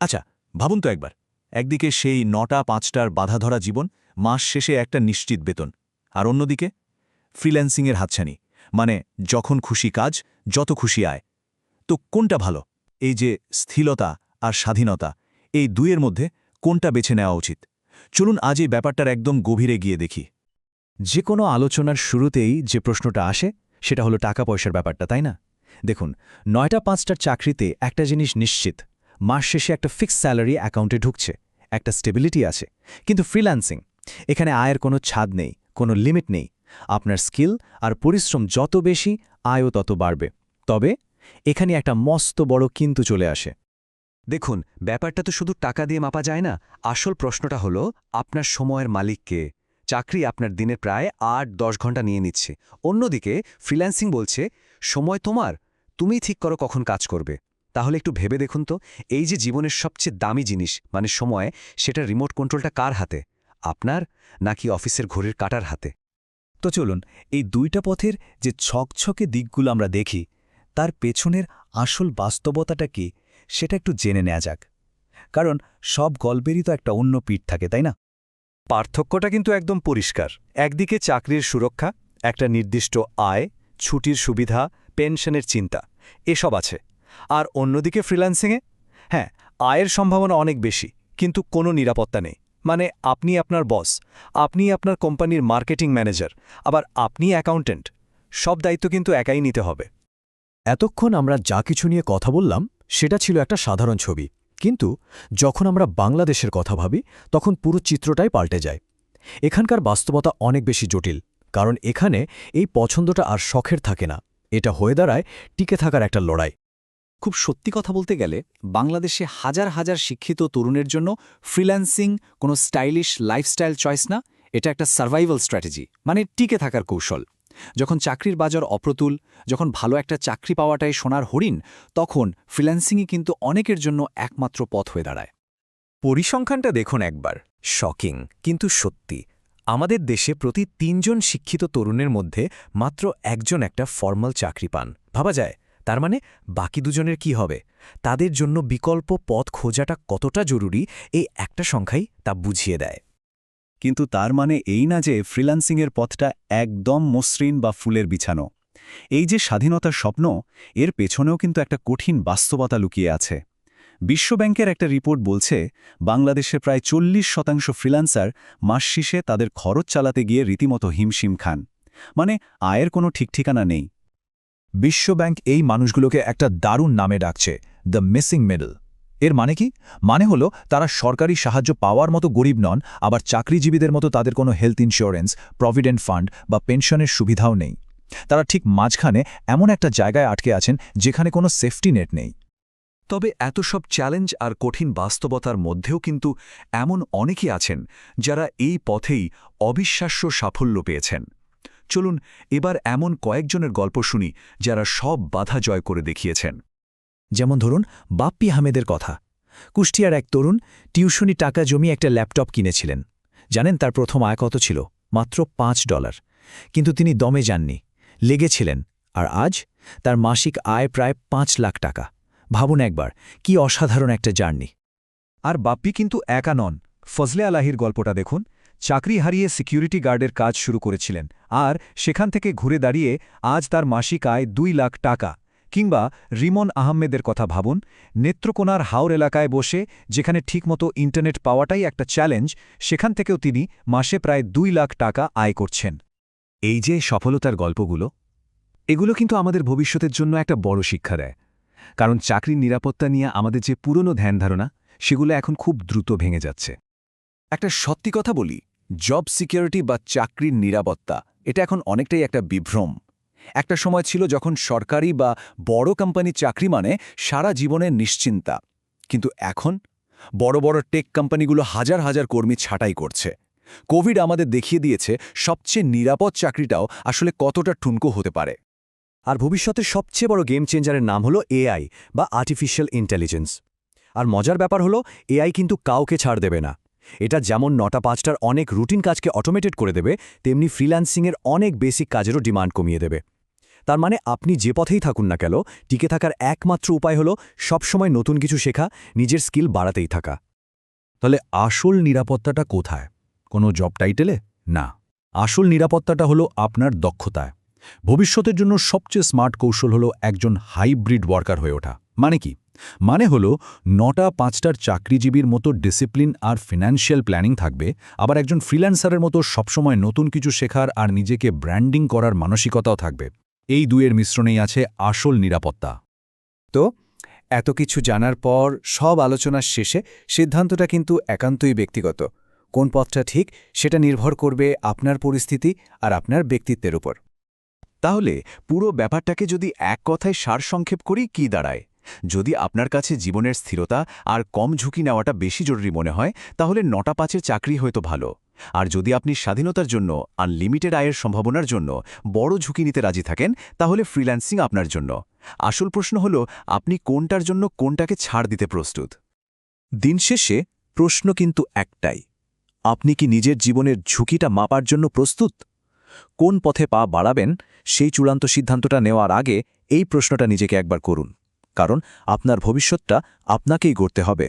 আচ্ছা ভাবুন তো একবার। একদিকে সেই নটা পাঁচটার বাধা ধরা জীবন, মাস শেষে একটা নিশ্চিত বেতন। আর অন্যদিকে, ফ্রিল্যান্সিংয়ের হাতছানি। মানে যখন খুশি কাজ, যত খুশি আয়। তো কোনটা ভালো? এই যে স্থিলতা আর স্বাধীনতা, এই দুইয়ের মধ্যে কোনটা বেছে নেওয়া উচিত? চলুন আজ এই ব্যাপারটার একদম গভীরে গিয়ে দেখি। যে কোনো আলোচনার শুরুতেই যে প্রশ্নটা আসে, সেটা হলো টাকা পয়সার ব্যাপারটা, তাই না? দেখুন, নয়টা পাঁচটার চাকরিতে একটা জিনিস নিশ্চিত মাস শেষে একটা ফিক্সড স্যালারি অ্যাকাউন্টে ঢুকছে, একটা স্টেবিলিটি আছে। কিন্তু ফ্রিল্যান্সিং এখানে আয়ের কোনো ছাদ নেই, কোনো লিমিট নেই। আপনার স্কিল আর পরিশ্রম যত বেশি, আয়ও তত বাড়বে। তবে এখানে একটা মস্ত বড় কিন্তু চলে আসে। দেখুন, ব্যাপারটা তো শুধু টাকা দিয়ে মাপা যায় না। আসল প্রশ্নটা হলো, আপনার সময়ের মালিককে। চাকরি আপনার দিনে প্রায় আট, দশ ঘণ্টা নিয়ে নিচ্ছে। অন্যদিকে ফ্রিল্যান্সিং বলছে, সময় তোমার তুমি ঠিক করো কখন কাজ করবে। তাহলে একটু ভেবে দেখুন তো, এই যে জীবনের সবচেয়ে দামি জিনিস মানে সময়, সেটা রিমোট কন্ট্রোলটা কার হাতে? আপনার, নাকি অফিসের ঘড়ির কাটার হাতে? তো চলুন, এই দুইটা পথের যে ছকছকে দিকগুলো আমরা দেখি, তার পেছনের আসল বাস্তবতাটা কি, সেটা একটু জেনে নেওয়া যাক। কারণ সব গল্পেরই তো একটা অন্য পিঠ থাকে, তাই না? পার্থক্যটা কিন্তু একদম পরিষ্কার। একদিকে চাকরির সুরক্ষা, একটা নির্দিষ্ট আয়, ছুটির সুবিধা, পেনশনের চিন্তা, এসব আছে। আর অন্যদিকে ফ্রিল্যান্সিংয়ে হ্যাঁ আয়ের সম্ভাবনা অনেক বেশি, কিন্তু কোনো নিরাপত্তা নেই। মানে আপনি আপনার বস আপনি আপনার কোম্পানির মার্কেটিং ম্যানেজার আবার আপনি অ্যাকাউন্টেন্ট সব দায়িত্ব কিন্তু একাই নিতে হবে। এতক্ষণ আমরা যা কিছু নিয়ে কথা বললাম, সেটা ছিল একটা সাধারণ ছবি। কিন্তু যখন আমরা বাংলাদেশের কথা ভাবি, তখন পুরো চিত্রটাই পাল্টে যায়। এখানকার বাস্তবতা অনেক বেশি জটিল, কারণ এখানে এই পছন্দটা আর শখের থাকে না। এটা হয়ে দাঁড়ায় টিকে থাকার একটা লড়াই। খুব সত্যি কথা বলতে গেলে বাংলাদেশে হাজার হাজার শিক্ষিত তরুণের জন্য ফ্রিল্যান্সিং কোনো স্টাইলিশ লাইফস্টাইল চয়েস না, এটা একটা সার্ভাইভাল স্ট্র্যাটেজি মানে টিকে থাকার কৌশল। যখন চাকরির বাজার অপ্রতুল, যখন ভালো একটা চাকরি পাওয়াটাই সোনার হরিণ, তখন ফ্রিল্যান্সিংই কিন্তু অনেকের জন্য একমাত্র পথ হয়ে দাঁড়ায়। পরিসংখ্যানটা দেখুন একবার। শকিং কিন্তু সত্যি। আমাদের দেশে প্রতি তিনজন শিক্ষিত তরুণের মধ্যে মাত্র একজন একটা ফর্মাল চাকরি পান। ভাবা যায় তার মানে বাকি দুজনের কি হবে? তাদের জন্য বিকল্প পথ খোঁজাটা কতটা জরুরি? এই একটা সংখ্যাই তা বুঝিয়ে দেয়। কিন্তু তার মানে এই না যে ফ্রিল্যান্সিংয়ের পথটা একদম মসৃণ বা ফুলের বিছানো। এই যে স্বাধীনতার স্বপ্ন, এর পেছনেও কিন্তু একটা কঠিন বাস্তবতা লুকিয়ে আছে। বিশ্বব্যাংকের একটা রিপোর্ট বলছে বাংলাদেশে প্রায় চল্লিশ শতাংশ ফ্রিল্যান্সার মাস শেষে তাদের খরচ চালাতে গিয়ে রীতিমতো হিমশিম খান। মানে আয়ের কোনো ঠিকঠিকানা নেই। বিশ্বব্যাংক এই মানুষগুলোকে একটা দারুণ নামে ডাকছে, দ্য মিসিং মিডল এর মানে কি? মানে হলো, তারা সরকারি সাহায্য পাওয়ার মতো গরিব নন, আবার চাকরিজীবীদের মতো তাদের কোনো হেলথ ইন্স্যুরেন্স, প্রভিডেন্ট ফান্ড বা পেনশনের সুবিধাও নেই। তারা ঠিক মাঝখানে এমন একটা জায়গায় আটকে আছেন, যেখানে কোনো সেফটি নেট নেই। তবে এত সব চ্যালেঞ্জ আর কঠিন বাস্তবতার মধ্যেও কিন্তু এমন অনেকে আছেন, যারা এই পথেই অবিশ্বাস্য সাফল্য পেয়েছেন। চলুন এবার এমন কয়েকজনের গল্প শুনি যারা সব বাধা জয় করে দেখিয়েছেন। যেমন ধরুন, বাপ্পি আহমেদের কথা। কুষ্টিয়ার এক তরুণ টিউশনি টাকা জমি একটা ল্যাপটপ কিনেছিলেন। জানেন, তার প্রথম আয় কত ছিল? মাত্র পাঁচ ডলার। কিন্তু তিনি দমে যাননি, লেগেছিলেন, আর আজ তার মাসিক আয় প্রায় পাঁচ লাখ টাকা। ভাবুন একবার, কি অসাধারণ একটা জার্নি। আর বাপ্পি কিন্তু একা নন। ফজলে আলাহির গল্পটা দেখুন। চাকরি হারিয়ে সিকিউরিটি গার্ডের কাজ শুরু করেছিলেন, আর সেখান থেকে ঘুরে দাঁড়িয়ে আজ তার মাসিক আয় দুই লাখ টাকা। কিংবা রিমন আহমেদের কথা ভাবুন, নেত্রকোনার হাওর এলাকায় বসে যেখানে ঠিকমতো ইন্টারনেট পাওয়াটাই একটা চ্যালেঞ্জ, সেখান থেকেও তিনি মাসে প্রায় দুই লাখ টাকা আয় করছেন। এই যে সফলতার গল্পগুলো, এগুলো কিন্তু আমাদের ভবিষ্যতের জন্য একটা বড় শিক্ষা দেয়। কারণ চাকরির নিরাপত্তা নিয়ে আমাদের যে পুরনো ধ্যান ধারণা সেগুলো এখন খুব দ্রুত ভেঙে যাচ্ছে। একটা সত্যি কথা বলি জব সিকিউরিটি বা চাকরির নিরাপত্তা, এটা এখন অনেকটাই একটা বিভ্রম। একটা সময় ছিল যখন সরকারি বা বড় কোম্পানি চাকরি মানে সারা জীবনের নিশ্চিন্তা। কিন্তু এখন, বড় বড় টেক কোম্পানিগুলো হাজার হাজার কর্মী ছাঁটাই করছে। কোভিড আমাদের দেখিয়ে দিয়েছে সবচেয়ে নিরাপদ চাকরিটাও আসলে কতটা ঠুনকো হতে পারে। আর ভবিষ্যতের সবচেয়ে বড় গেম চেঞ্জারের নাম হলো এআই বা আর্টিফিশিয়াল ইন্টেলিজেন্স আর মজার ব্যাপার হলো এআই কিন্তু কাউকে ছাড় দেবে না। এটা যেমন নটা পাঁচটার অনেক রুটিন কাজকে অটোমেটেড করে দেবে, তেমনি ফ্রিল্যান্সিংয়ের অনেক বেসিক কাজেরও ডিমান্ড কমিয়ে দেবে। তার মানে আপনি যে পথেই থাকুন না কেন, টিকে থাকার একমাত্র উপায় হলো সবসময় নতুন কিছু শেখা, নিজের স্কিল বাড়াতেই থাকা। তাহলে আসল নিরাপত্তাটা কোথায়? কোনো জব টাইটেলে না। আসল নিরাপত্তাটা হলো আপনার দক্ষতায়। ভবিষ্যতের জন্য সবচেয়ে স্মার্ট কৌশল হলো একজন হাইব্রিড ওয়ার্কার হয়ে ওঠা। মানে কি? মানে হলো, নটা পাঁচটার চাকরিজীবীর মতো ডিসিপ্লিন আর ফিনান্সিয়াল প্ল্যানিং থাকবে, আবার একজন ফ্রিল্যান্সারের মতো সবসময় নতুন কিছু শেখার আর নিজেকে ব্র্যান্ডিং করার মানসিকতাও থাকবে। এই দুয়ের মিশ্রণেই আছে আসল নিরাপত্তা। তো, এত কিছু জানার পর সব আলোচনার শেষে সিদ্ধান্তটা কিন্তু একান্তই ব্যক্তিগত। কোন পথটা ঠিক সেটা নির্ভর করবে আপনার পরিস্থিতি আর আপনার ব্যক্তিত্বের উপর। তাহলে পুরো ব্যাপারটাকে যদি এক কথায় সারসংক্ষেপ করি কি দাঁড়ায়? যদি আপনার কাছে জীবনের স্থিরতা আর কম ঝুঁকি নেওয়াটা বেশি জরুরি মনে হয়, তাহলে নটা পাঁচের চাকরি হয়তো ভালো। আর যদি আপনি স্বাধীনতার জন্য আনলিমিটেড আয়ের সম্ভাবনার জন্য বড় ঝুঁকি নিতে রাজি থাকেন, তাহলে ফ্রিল্যান্সিং আপনার জন্য। আসল প্রশ্ন হল, আপনি কোনটার জন্য কোনটাকে ছাড় দিতে প্রস্তুত? দিন শেষে প্রশ্ন কিন্তু একটাই, আপনি কি নিজের জীবনের ঝুঁকিটা মাপার জন্য প্রস্তুত? কোন পথে পা বাড়াবেন সেই চূড়ান্ত সিদ্ধান্তটা নেওয়ার আগে এই প্রশ্নটা নিজেকে একবার করুন। কারণ আপনার ভবিষ্যৎটা আপনাকেই গড়তে হবে।